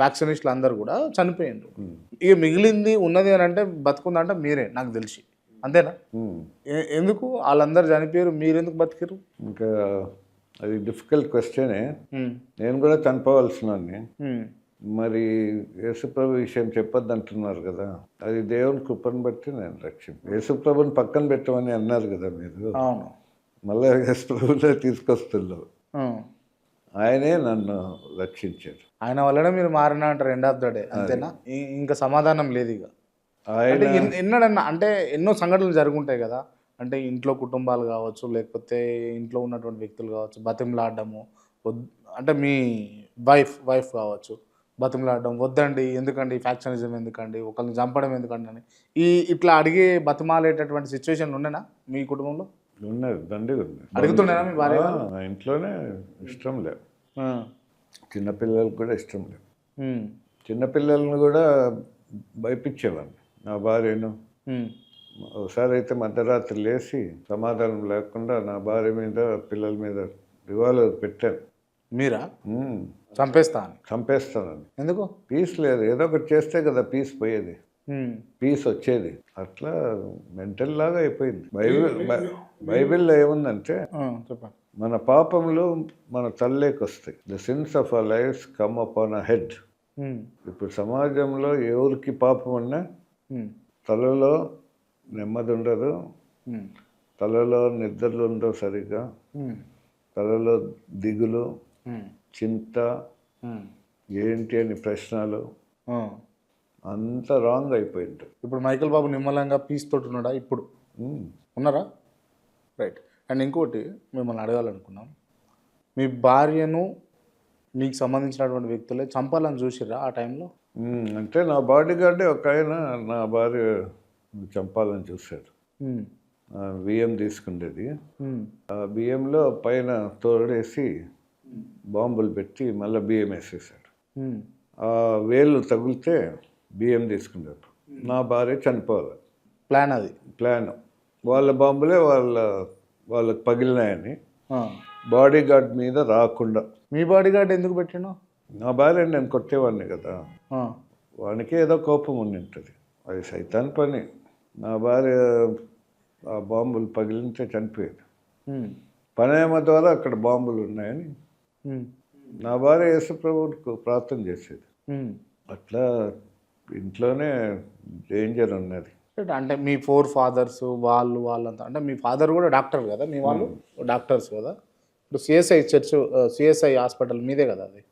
ఫ్యాక్షనిస్టులు అందరు కూడా చనిపోయిండ్రు ఇక మిగిలింది ఉన్నది అని అంటే బతుకుందంటే మీరే నాకు తెలిసి. అంతేనా? ఎందుకు? వాళ్ళందరూ చనిపోయారు మీరెందుకు బతికారు ఇంకా అది డిఫికల్ట్ క్వశ్చనే నేను కూడా చనిపోవాల్సిన ఉమ్, మరి యేసుప్రభు విషయం చెప్పొద్దు అంటున్నారు కదా. అది దేవుని కృపను బట్టి నేను రక్షణ యేసుప్రభుని పక్కన పెట్టమని అన్నారు కదా మీరు. అవును. మళ్ళీ యేసుప్రభునే తీసుకొస్తున్నారు. ఉమ్. ఆయనే నన్ను రక్షించారు ఆయన వల్లనే మీరు మారిన అంటారు ఎండ్ ఆఫ్ ద డే అంతేనా? ఇంకా సమాధానం లేదు ఇక. అంటే ఎన్నడన్నా అంటే ఎన్నో సంఘటనలు జరుగుంటాయి కదా. అంటే ఇంట్లో కుటుంబాలు కావచ్చు లేకపోతే ఇంట్లో ఉన్నటువంటి వ్యక్తులు కావచ్చు బతిమలాడడము వద్ అంటే మీ వైఫ్ వైఫ్ కావచ్చు బతిమలాడడం వద్దండి ఎందుకండి ఫ్యాక్షనిజం ఎందుకండి ఒకరిని చంపడం ఎందుకండి అని. ఈ ఇట్లా అడిగే బతిమాలేటటువంటి సిచ్యువేషన్ ఉండేనా మీ కుటుంబంలో? ఉన్నది దండిగా ఉంది. అడుగుతున్నారా మీ భార్య ఇంట్లోనే ఇష్టం లేదు. చిన్నపిల్లలకు కూడా ఇష్టం లేదు. చిన్నపిల్లలను కూడా భయపించేవాడిని. నా భార్యను. ఒకసారి అయితే మధ్యరాత్రి లేచి సమాధానం లేకుండా నా భార్య మీద పిల్లల మీద రివాల్వర్ పెట్టాను. మీరా? ఉమ్, చంపేస్తా అని. చంపేస్తానని. ఎందుకు? పీస్ లేదు. ఏదో ఒకటి చేస్తే కదా పీస్ పోయేది. పీస్ వచ్చేది అట్లా మెంటల్ లాగా అయిపోయింది బైబిల్ బైబిల్లో ఏముందంటే చెప్పండి మన పాపములు మన తల్లేకి వస్తాయి the sins of a life come up on a head. ఇప్పుడు సమాజంలో ఎవరికి పాపం ఉన్నా. తలలో నెమ్మది ఉండదు. తలలో నిద్రలు ఉండవు సరిగ్గా. తలలో దిగులు. చింత. ఏంటి అని ప్రశ్నలు ఆ. అంత రాంగ్ అయిపోయింది ఇప్పుడు మైకేల్ బాబు నిమ్మలంగా పీస్ తోటి ఉన్నాడా? ఇప్పుడు. ఉన్నారా? రైట్ అండ్ ఇంకోటి మిమ్మల్ని అడగాలనుకున్నాం. మీ భార్యను మీకు సంబంధించినటువంటి వ్యక్తులే చంపాలని చూసిర్రా ఆ టైంలో? అంటే నా బాడీ గార్డే ఒక ఆయన నా భార్య చంపాలని చూశాడు. బియ్యం తీసుకుండేది. ఆ బియ్యంలో పైన తోడేసి బాంబులు పెట్టి మళ్ళీ బియ్యం వేసేసాడు. ఆ వేలు తగిలితే బియ్యం తీసుకున్నాడు నా భార్య చనిపోవాలి. ప్లాన్ అది. ప్లాన్. వాళ్ళ బాంబులే వాళ్ళ వాళ్ళకి పగిలినాయని. బాడీ గార్డ్ మీద రాకుండా. మీ బాడీ గార్డ్ ఎందుకు పెట్టిండు? నా భార్య నేను కొట్టేవాడిని కదా. వానికి ఏదో కోపం ఉండి ఉంటుంది అది సైతాన్ పని. నా భార్య ఆ బాంబులు పగిలింటే చనిపోయేది. పనేమ ద్వారా అక్కడ బాంబులు ఉన్నాయని. నా భార్య యేసుప్రభువుకు ప్రార్థన చేసేది. అట్లా ఇంట్లోనే డేంజర్ ఉన్నది. అంటే మీ ఫోర్ ఫాదర్స్ వాళ్ళు వాళ్ళంతా అంటే మీ ఫాదర్ కూడా డాక్టర్ కదా మీ వాళ్ళు? డాక్టర్స్ కదా? ఇప్పుడు సిఎస్ఐ చర్చ్ సిఎస్ఐ హాస్పిటల్ మీదే కదా అది?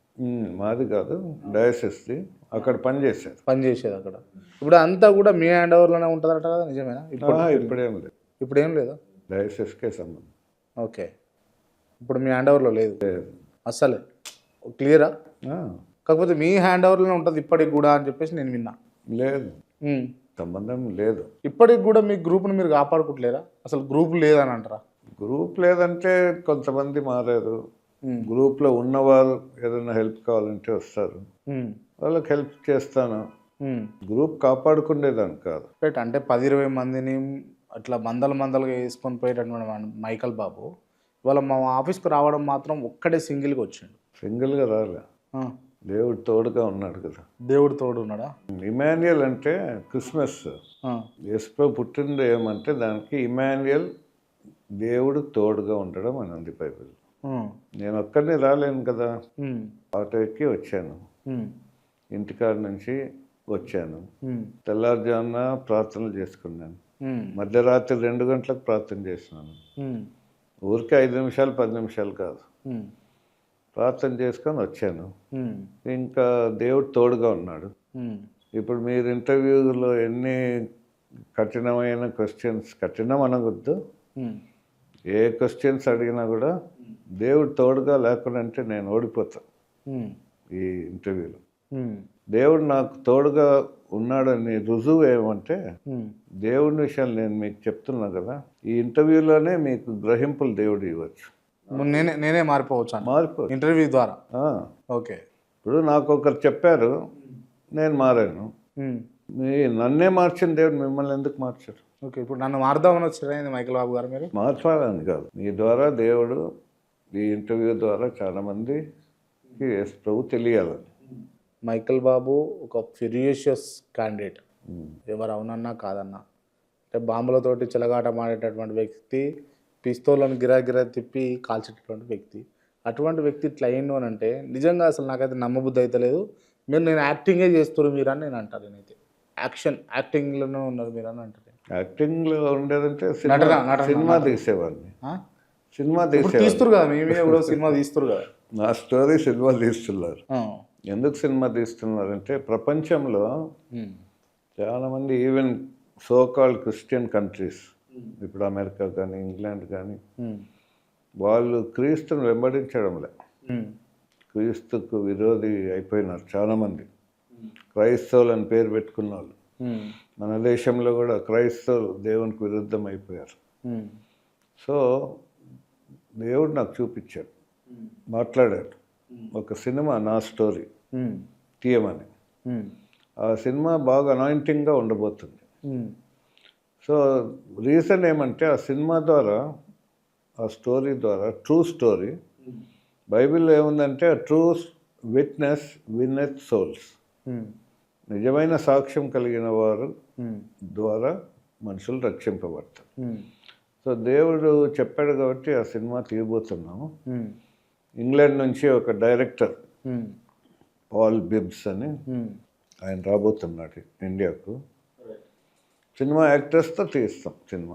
మాది కాదు డయాసిస్ది అక్కడ పని చేశారు పని చేసేది అక్కడ. ఇప్పుడు అంతా కూడా మీ హ్యాండ్ ఓవర్లోనే ఉంటుందట కదా నిజమేనా? ఇప్పుడు ఇప్పుడేం లేదు. ఇప్పుడు ఏం లేదా? డయాసిస్కే సంబంధం. ఓకే. ఇప్పుడు మీ హ్యాండ్ ఓవర్లో లేదు. అస్సలే. క్లియరా? కాకపోతే మీ హ్యాండ్ ఓవర్లోనే ఉంటుంది ఇప్పటికి కూడా అని చెప్పేసి నేను విన్నా. లేదు. సంబంధం లేదు. ఇప్పటికి కూడా మీ గ్రూప్ని మీరు కాపాడుకుంటలేరా? అసలు గ్రూప్ లేదని అంటారా? గ్రూప్ లేదంటే కొంతమంది మారారు. గ్రూప్లో ఉన్నవారు ఏదైనా హెల్ప్ కావాలంటే వస్తారు. వాళ్ళకి హెల్ప్ చేస్తాను. గ్రూప్ కాపాడుకునేదాన్ని కాదు. రైట్ అంటే పది ఇరవై మందిని అట్లా మందల మందలుగా వేసుకొని పోయేటటువంటి మైకల్ బాబు. ఇవాళ మా ఆఫీస్కి రావడం మాత్రం ఒక్కడే సింగిల్గా వచ్చిండు. సింగిల్గా రాలే. దేవుడు తోడుగా ఉన్నాడు కదా. దేవుడు తోడు ఉన్నాడా ఇమాన్యుయల్ అంటే క్రిస్మస్. ఆ, యేసుప్రభు పుట్టినది ఏమంటే దానికి ఇమాన్యుయల్ దేవుడు తోడుగా ఉండడం అని ఉంది బైబిల్. నేను ఒక్కడిని రాలేను కదా. ఆటో ఎక్కి వచ్చాను. ఇంటికాడ నుంచి వచ్చాను. తెల్లారుజామున ప్రార్థనలు చేసుకున్నాను. మధ్యరాత్రి రెండు గంటలకు ప్రార్థన చేసినాను. ఊరికే ఐదు నిమిషాలు పది నిమిషాలు కాదు. ప్రార్థన చేసుకొని వచ్చాను. ఇంకా దేవుడు తోడుగా ఉన్నాడు. ఇప్పుడు మీరు ఇంటర్వ్యూలో ఎన్ని కఠినమైన క్వశ్చన్స్ కఠినం అనవద్దు ఉమ్, ఏ క్వశ్చన్స్ అడిగినా కూడా దేవుడు తోడుగా లేకుండా అంటే నేను ఓడిపోతా ఉమ్, ఈ ఇంటర్వ్యూలో. దేవుడు నాకు తోడుగా ఉన్నాడని రుజువు ఏమంటే. దేవుడి విషయాలు నేను మీకు చెప్తున్నా కదా ఈ ఇంటర్వ్యూలోనే మీకు గ్రహింపులు దేవుడు ఇవ్వచ్చు. నేనే నేనే మారిపోవచ్చు మార్పు ఇంటర్వ్యూ ద్వారా. ఓకే. ఇప్పుడు నాకు ఒకరు చెప్పారు నేను మారాను. మీ నన్నే మార్చిన దేవుడు మిమ్మల్ని ఎందుకు మార్చారు? ఓకే ఇప్పుడు నన్ను మారుదామని వచ్చారా మైకల్ బాబు గారు మీరు? మార్చాలని కాదు. మీ ద్వారా దేవుడు ఈ ఇంటర్వ్యూ ద్వారా చాలామందికి యేసు ప్రభు తెలియాలని. మైకల్ బాబు ఒక ఫిరియేషియస్ క్యాండిడేట్. ఎవరు అవునన్నా కాదన్నా. అంటే బాంబులతోటి చిలగాట మాడేటటువంటి వ్యక్తి పిస్తోలను గిరా గిరా తిప్పి కాల్చేటటువంటి వ్యక్తి అటువంటి వ్యక్తి ఇట్లా అయ్యిండు అని అంటే నిజంగా అసలు నాకైతే నమ్మబుద్ధి అయితే లేదు మీరు నేను యాక్టింగే చేస్తారు మీరు అని నేను అంటాను నేనైతే యాక్షన్ యాక్టింగ్లోనే ఉన్నారు మీరు అని అంటారు యాక్టింగ్లో ఉండేదంటే సినిమా సినిమా. తీసేవాడిని? సినిమా తీసేవాడిని తీస్తారు కదా మేమే కూడా సినిమా తీస్తారు కదా నా స్టోరీ సినిమా తీస్తున్నారు. ఎందుకు సినిమా తీస్తున్నారంటే ప్రపంచంలో. చాలామంది even so called Christian countries ఇప్పుడు అమెరికా కానీ ఇంగ్లాండ్ కానీ. వాళ్ళు క్రీస్తుని వెంబడించడంలే. క్రీస్తుకు విరోధి అయిపోయినారు చాలామంది క్రైస్తవులు అని పేరు పెట్టుకున్న వాళ్ళు. మన దేశంలో కూడా క్రైస్తవులు దేవునికి విరుద్ధం అయిపోయారు. సో దేవుడు నాకు చూపించాడు మాట్లాడాడు ఒక సినిమా నా స్టోరీ. తీయమని. ఆ సినిమా బాగా అనాయింటింగ్గా ఉండబోతుంది. సో రీజన్ ఏమంటే ఆ సినిమా ద్వారా ఆ స్టోరీ ద్వారా ట్రూ స్టోరీ బైబిల్లో ఏముందంటే true witness winneth souls um. నిజమైన సాక్ష్యం కలిగిన వారు ఉమ్. ద్వారా మనుషులు రక్షింపబడతారు ఉమ్. సో దేవుడు చెప్పాడు కాబట్టి ఆ సినిమా తీయబోతున్నాము. ఇంగ్లాండ్ నుంచి ఒక డైరెక్టర్. పాల్ బిబ్స్ అని. ఆయన రాబోతున్నాడు ఇండియాకు సినిమా యాక్టర్స్తో తీస్తాం సినిమా.